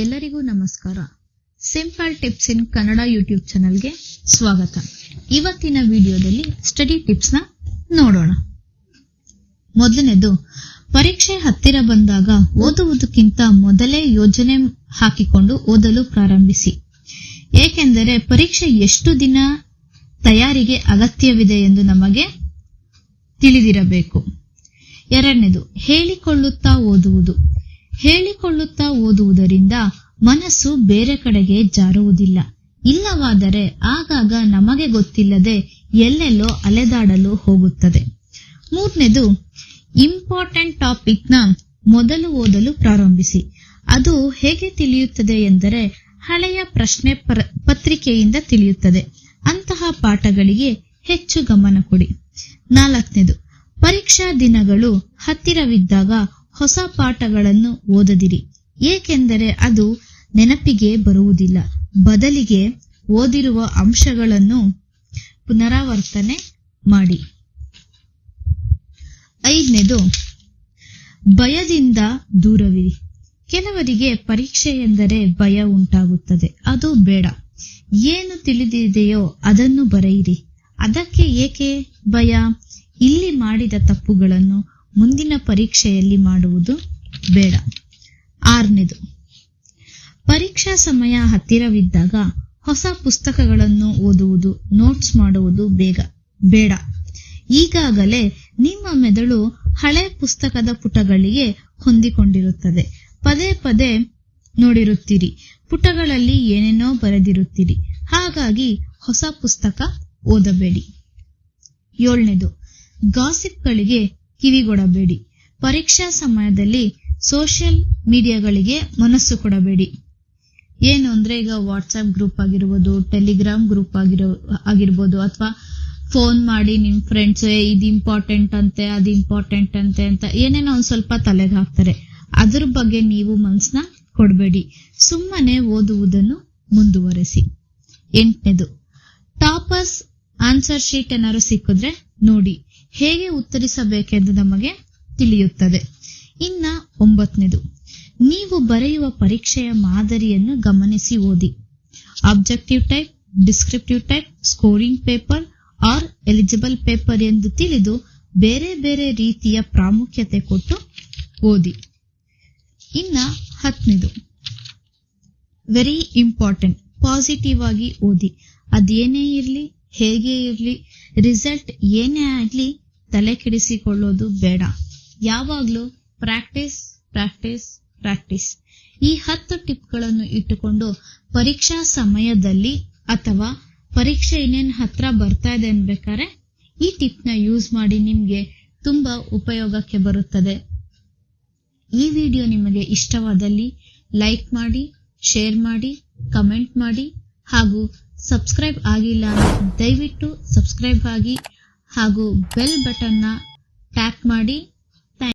ಎಲ್ಲರಿಗೂ ನಮಸ್ಕಾರ. Simple tips in Kannada YouTube ಚಾನಲ್ಗೆ ಸ್ವಾಗತ. ಇವತ್ತಿನ ವಿಡಿಯೋದಲ್ಲಿ ಸ್ಟಡಿ ಟಿಪ್ಸ್ನ ನೋಡೋಣ. ಮೊದಲನೇದು, ಪರೀಕ್ಷೆ ಹತ್ತಿರ ಬಂದಾಗ ಓದುವುದಕ್ಕಿಂತ ಮೊದಲೇ ಯೋಜನೆ ಹಾಕಿಕೊಂಡು ಓದಲು ಪ್ರಾರಂಭಿಸಿ. ಏಕೆಂದರೆ ಪರೀಕ್ಷೆ ಎಷ್ಟು ದಿನ ತಯಾರಿಗೆ ಅಗತ್ಯವಿದೆ ಎಂದು ನಮಗೆ ತಿಳಿದಿರಬೇಕು. ಎರಡನೇದು, ಹೇಳಿಕೊಳ್ಳುತ್ತಾ ಓದುವುದು. ಹೇಳಿಕೊಳ್ಳುತ್ತಾ ಓದುವುದರಿಂದ ಮನಸ್ಸು ಬೇರೆ ಕಡೆಗೆ ಜಾರುವುದಿಲ್ಲ. ಇಲ್ಲವಾದರೆ ಆಗಾಗ ನಮಗೆ ಗೊತ್ತಿಲ್ಲದೆ ಎಲ್ಲೆಲ್ಲೋ ಅಲೆದಾಡಲು ಹೋಗುತ್ತದೆ. ಮೂರನೇದು ಇಂಪಾರ್ಟೆಂಟ್ ಟಾಪಿಕ್ನ ಮೊದಲು ಓದಲು ಪ್ರಾರಂಭಿಸಿ. ಅದು ಹೇಗೆ ತಿಳಿಯುತ್ತದೆ ಎಂದರೆ ಹಳೆಯ ಪ್ರಶ್ನೆ ಪರ- ಪತ್ರಿಕೆಯಿಂದ ತಿಳಿಯುತ್ತದೆ. ಅಂತಹ ಪಾಠಗಳಿಗೆ ಹೆಚ್ಚು ಗಮನ ಕೊಡಿ. ನಾಲ್ಕನೇದು, ಪರೀಕ್ಷಾ ದಿನಗಳು ಹತ್ತಿರವಿದ್ದಾಗ ಹೊಸ ಪಾಠಗಳನ್ನು ಓದದಿರಿ. ಏಕೆಂದರೆ ಅದು ನೆನಪಿಗೆ ಬರುವುದಿಲ್ಲ. ಬದಲಿಗೆ ಓದಿರುವ ಅಂಶಗಳನ್ನು ಪುನರಾವರ್ತನೆ ಮಾಡಿ. ಐದನೇದು, ಭಯದಿಂದ ದೂರವಿರಿ. ಕೆಲವರಿಗೆ ಪರೀಕ್ಷೆ ಎಂದರೆ ಭಯ ಉಂಟಾಗುತ್ತದೆ. ಅದು ಬೇಡ. ಏನು ತಿಳಿದಿದೆಯೋ ಅದನ್ನು ಬರೆಯಿರಿ. ಅದಕ್ಕೆ ಏಕೆ ಭಯ? ಇಲ್ಲಿ ಮಾಡಿದ ತಪ್ಪುಗಳನ್ನು ಮುಂದಿನ ಪರೀಕ್ಷೆಯಲ್ಲಿ ಮಾಡುವುದು ಬೇಡ. ಆರನೇದು, ಪರೀಕ್ಷಾ ಸಮಯ ಹತ್ತಿರವಿದ್ದಾಗ ಹೊಸ ಪುಸ್ತಕಗಳನ್ನು ಓದುವುದು ನೋಟ್ಸ್ ಮಾಡುವುದು ಬೇಗ, ಬೇಡ. ಈಗಾಗಲೇ ನಿಮ್ಮ ಮೆದುಳು ಹಳೆ ಪುಸ್ತಕದ ಪುಟಗಳಿಗೆ ಹೊಂದಿಕೊಂಡಿರುತ್ತದೆ. ಪದೇ ಪದೇ ನೋಡಿರುತ್ತೀರಿ, ಪುಟಗಳಲ್ಲಿ ಏನೇನೋ ಬರೆದಿರುತ್ತೀರಿ. ಹಾಗಾಗಿ ಹೊಸ ಪುಸ್ತಕ ಓದಬೇಡಿ. ಏಳನೇದು ಗಾಸಿಪ್ಗಳಿಗೆ ಕಿವಿಗೊಡಬೇಡಿ. ಪರೀಕ್ಷಾ ಸಮಯದಲ್ಲಿ ಸೋಷಿಯಲ್ ಮೀಡಿಯಾಗಳಿಗೆ ಮನಸ್ಸು ಕೊಡಬೇಡಿ. ಏನು ಅಂದ್ರೆ ಈಗ ವಾಟ್ಸಪ್ ಗ್ರೂಪ್ ಆಗಿರ್ಬೋದು, ಟೆಲಿಗ್ರಾಮ್ ಗ್ರೂಪ್ ಆಗಿರೋ, ಆಗಿರ್ಬೋದು, ಅಥವಾ ಫೋನ್ ಮಾಡಿ ನಿಮ್ ಫ್ರೆಂಡ್ಸ್ ಇದು ಇಂಪಾರ್ಟೆಂಟ್ ಅಂತೆ, ಅದು ಇಂಪಾರ್ಟೆಂಟ್ ಅಂತೆ ಅಂತ ಏನೇನೋ ಒಂದ್ ಸ್ವಲ್ಪ ತಲೆಗೆ ಹಾಕ್ತಾರೆ. ಅದ್ರ ಬಗ್ಗೆ ನೀವು ಮನ್ಸನ್ನ ಕೊಡಬೇಡಿ. ಸುಮ್ಮನೆ ಓದುವುದನ್ನು ಮುಂದುವರೆಸಿ. ಎಂಟನೇದು, ಟಾಪರ್ಸ್ ಆನ್ಸರ್ ಶೀಟ್ ಏನಾದ್ರು ಸಿಕ್ಕಿದ್ರೆ ನೋಡಿ. ಹೇಗೆ ಉತ್ತರಿಸಬೇಕೆಂದು ನಮಗೆ ತಿಳಿಯುತ್ತದೆ. ಇನ್ನ ಒಂಬತ್ತನೇದು. ನೀವು ಬರೆಯುವ ಪರೀಕ್ಷೆಯ ಮಾದರಿಯನ್ನು ಗಮನಿಸಿ ಓದಿ. Objective type descriptive type scoring paper or eligible paper ಎಂದು ತಿಳಿದು ಬೇರೆ ಬೇರೆ ರೀತಿಯ ಪ್ರಾಮುಖ್ಯತೆ ಕೊಟ್ಟು ಓದಿ. ಇನ್ನ ಹತ್ತನೇದು. ವೆರಿ ಇಂಪಾರ್ಟೆಂಟ್ ಪಾಸಿಟಿವ್ ಆಗಿ ಓದಿ. ಅದೇನೇ ಇರಲಿ, ಹೇಗೆ ಇರಲಿ ರಿಸಲ್ಟ್ ಏನೇ ಆಗಲಿ ತಲೆ ಕೆಡಿಸಿಕೊಳ್ಳೋದು ಬೇಡ. ಯಾವಾಗಲೂ ಪ್ರಾಕ್ಟೀಸ್ ಪ್ರಾಕ್ಟೀಸ್ ಪ್ರಾಕ್ಟೀಸ್. ಈ ಹತ್ತು ಟಿಪ್ಗಳನ್ನು ಇಟ್ಟುಕೊಂಡು ಪರೀಕ್ಷಾ ಸಮಯದಲ್ಲಿ ಅಥವಾ ಪರೀಕ್ಷೆ ಇನ್ನೇನು ಹತ್ರ ಬರ್ತಾ ಇದೆ ಅನ್ಬೇಕಾದ್ರೆ ಈ ಟಿಪ್ನ ಯೂಸ್ ಮಾಡಿ ನಿಮ್ಗೆ ತುಂಬಾ ಉಪಯೋಗಕ್ಕೆ ಬರುತ್ತದೆ. ಈ ವಿಡಿಯೋ ನಿಮಗೆ ಇಷ್ಟವಾದಲ್ಲಿ ಲೈಕ್ ಮಾಡಿ, ಶೇರ್ ಮಾಡಿ, ಕಮೆಂಟ್ ಮಾಡಿ ಹಾಗೂ ಸಬ್ಸ್ಕ್ರೈಬ್ ಆಗಿಲ್ಲ ದಯವಿಟ್ಟು ಸಬ್ಸ್ಕ್ರೈಬ್ ಆಗಿ ಹಾಗೂ ಬೆಲ್ ಬಟನ್ನ ಟ್ಯಾಪ್ ಮಾಡಿ